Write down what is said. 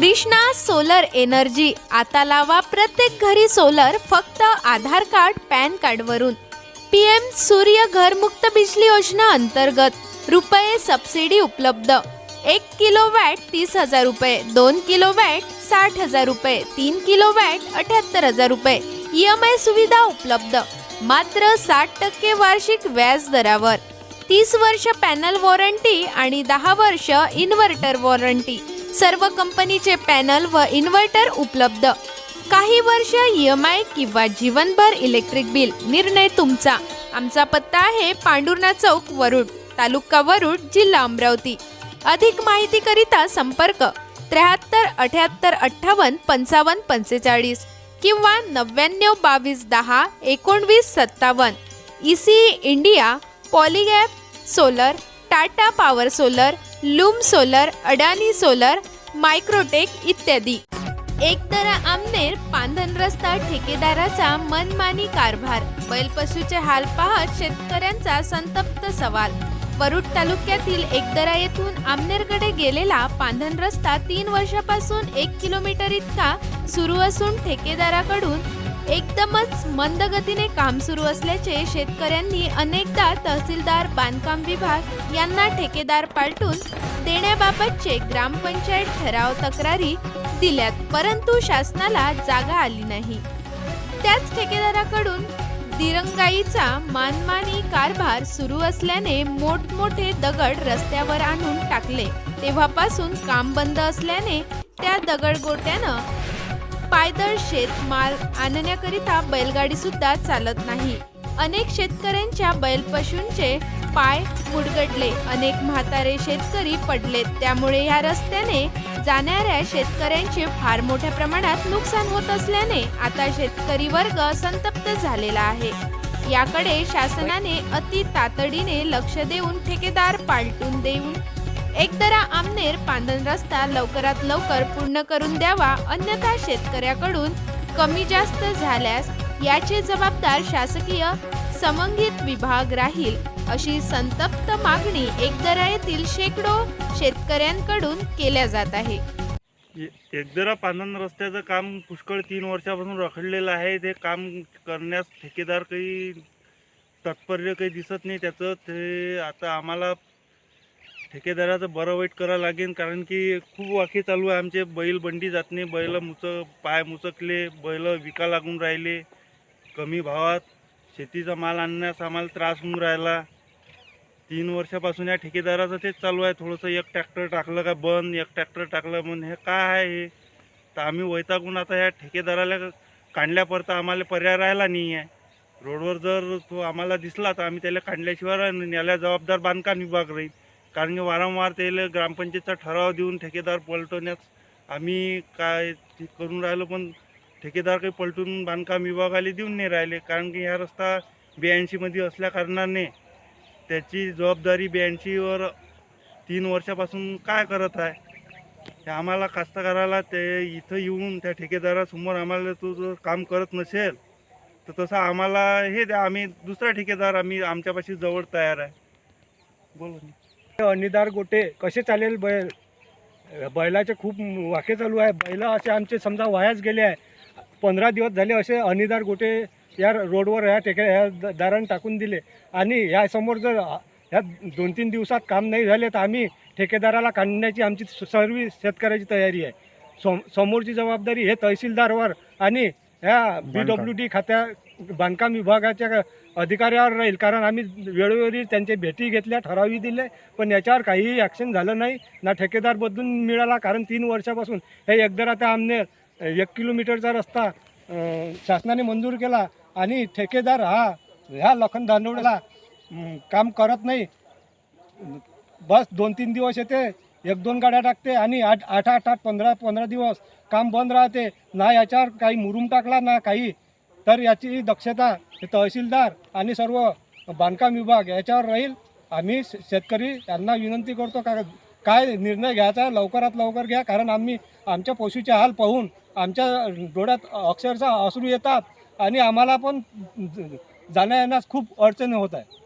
Krishna solar energy. आता लावा प्रत्येक घरी सोलर फक्त आधार कार्ड पॅन कार्डवरून पी एम सूर्य घर मुक्त बिजली योजना अंतर्गत रुपये सबसिडी उपलब्ध. एक किलो वॅट तीस हजार रुपये दोन किलो वॅट साठ हजार रुपये तीन किलो वॅट अठ्याहत्तर हजार रुपये. ई एम आय सुविधा उपलब्ध. मात्र साठ टक्के वार्षिक व्याज दरावर. तीस वर्ष पॅनल वॉरंटी आणि दहा वर्ष इन्व्हर्टर वॉरंटी. सर्व कंपनीचे पॅनल व इन्व्हर्टर उपलब्ध. काही वर्ष ई एम आय किंवा जीवनभर इलेक्ट्रिक बिल निर्णय तुमचा. आमचा पत्ता आहे पांडुर्णा चौक वरुड तालुका वरुड जिल्हा अमरावती. अधिक माहितीकरिता संपर्क त्र्याहत्तर अठ्याहत्तर अठ्ठावन्न पंचावन्न पंचेचाळीस किंवा नव्याण्णव बावीस दहा एकोणवीस सत्तावन्न. E C India Polycab solar Tata power solar Loom solar Adani solar Microtek इत्यादी. एकतरा आमनेर पांधन रस्ता ठेकेदाराचा मनमानी कारभार. बैलपशूचे हाल पाहत शेतकऱ्यांचा संतप्त सवाल. वरुड तालुक्यातील एकदरा येथून आमनेरकडे गेलेला पांधन रस्ता तीन वर्षापासून एक किलोमीटर इतका सुरू असून ठेकेदाराकडून एकदमच मंद गतीने काम सुरू असल्याचे शेतकऱ्यांनी अनेकदा तहसीलदार बांधकाम विभाग यांना ठेकेदार पालटून देण्याबाबतचे ग्रामपंचायत ठराव तक्रारी दिल्यात परंतु शासनाला जागा आली नाही. त्याच ठेकेदाराकडून दिरंगाईचा मानमानी कारभार सुरू असल्याने मोठमोठे दगड रस्त्यावर आणून टाकले. तेव्हापासून काम बंद असल्याने त्या दगडगोट्यानं पायदळ शेतमाल आणण्याकरिता बैलगाडी सुद्धा चालत नाही. अनेक शेतकऱ्यांच्या बैलपशूंचे पाय मुडगडले अनेक म्हातारे शेतकरी पडलेत. त्यामुळे या रस्त्याने जाणाऱ्या शेतकऱ्यांचे फार मोठ्या प्रमाणात नुकसान होत असल्याने आता शेतकरी वर्ग संतप्त झालेला आहे. याकडे शासनाने अति तातडीने लक्ष देऊन ठेकेदार पालटून देऊन एकदरा आमनेर पांधन रस्ता लवकरात लवकर पूर्ण करून द्यावा अन्यथा शेतकऱ्याकडून कमी जास्त झाल्यास याचे जबाबदार शासकीय समंगित विभाग राहील अशी संतप्त मागणी एकदरा येथील शेकडो शेतकऱ्यांकडून केल्या जात आहे. एकदरा पांधन रस्त्याचं काम पुष्कळ तीन वर्षापासून रखडलेलं आहे. ते काम करण्यास ठेकेदार काही तत्पर्य काही दिसत नाही. त्याचं ते आता आम्हाला ठेकेदाराचं बरं वाईट करावं लागेल कारण की खूप वाकी चालू आहे आमचे. बैल बंडी जात नाही बैल मुच पाय मुचकले बैल विका लागून राहिले. कमी भावात शेतीचा माल आणण्यास आम्हाला त्रास होऊन राहिला. तीन वर्षापासून या ठेकेदाराचं तेच चालू आहे. थोडंसं एक ट्रॅक्टर टाकलं का बंद एक ट्रॅक्टर टाकलं बंद हे काय आहे हे? तर आम्ही वैतागून आता ह्या ठेकेदाराला काढल्यापर्यंत आम्हाला पर्याय राहिला नाही आहे रोडवर जर तो आम्हाला दिसला तर आम्ही त्याला काढल्याशिवाय नाही. याला जबाबदार बांधकाम विभाग राहील. कारण की वारंवार त्याला ग्रामपंचायतचा ठराव देऊन ठेकेदार पलटवण्यास आम्ही काय करून राहिलो पण ठेकेदार काही पलटून बांधकाम विभागाला देऊन नाही राहिले. कारण की ह्या रस्ता ब्याऐंशीमध्ये असल्या कारणाने त्याची जबाबदारी ब्याऐंशीवर तीन वर्षापासून काय करत आहे आम्हाला कास्तकाराला ते इथं येऊन त्या ठेकेदारासमोर आम्हाला तो जर काम करत नसेल तर तसं आम्हाला हे द्या आम्ही दुसरा ठेकेदार आम्ही आमच्यापाशी जवळ तयार आहे. बोला अनिदार गोटे कसे चालेल बैल? बैलाचे खूप वाके चालू आहे. बैल असे आमचे समजा वायाच गेले आहे. पंधरा दिवस झाले असे अनिदार गोटे या रोडवर ह्या टेके ह्या दाराने टाकून दिले. आणि ह्यासमोर जर ह्या दोन तीन दिवसात काम नाही झाले तर आम्ही ठेकेदाराला काढण्याची आमची सर्व शेतकऱ्याची तयारी आहे. सम समोरची जबाबदारी हे तहसीलदारवर आणि ह्या बी डब्ल्यू डी खात्या बांधकाम विभागाच्या अधिकाऱ्यावर राहील. कारण आम्ही वेळोवेळी त्यांचे भेटी घेतल्या ठरावही दिले पण याच्यावर काहीही ॲक्शन झालं नाही. ना ठेकेदार बदलून मिळाला कारण तीन वर्षापासून हे एकदरा ते आमनेर एक किलोमीटरचा रस्ता अं, शासनाने मंजूर केला आणि ठेकेदार हा ह्या लखन अं, काम करत नाही. बस दोन तीन दिवस येते एक दोन गाड्या टाकते आणि आठ आठ आठ आठ पंधरा पंधरा दिवस काम बंद राहते. ना याच्यावर काही मुरूम टाकला ना काही. तर याची दक्षता तहसीलदार आणि सर्व बांधकाम विभाग याच्यावर राहील. आम्ही शे- शेतकरी यांना विनंती करतो का काय निर्णय घ्यायचा लवकरात लवकर घ्या. कारण आम्ही आमच्या पशुचे हाल पाहून आमच्या डोळ्यात अक्षरशः असू येतात आणि आम्हाला पण जाण्या येण्यास खूप अडचणी होत आहे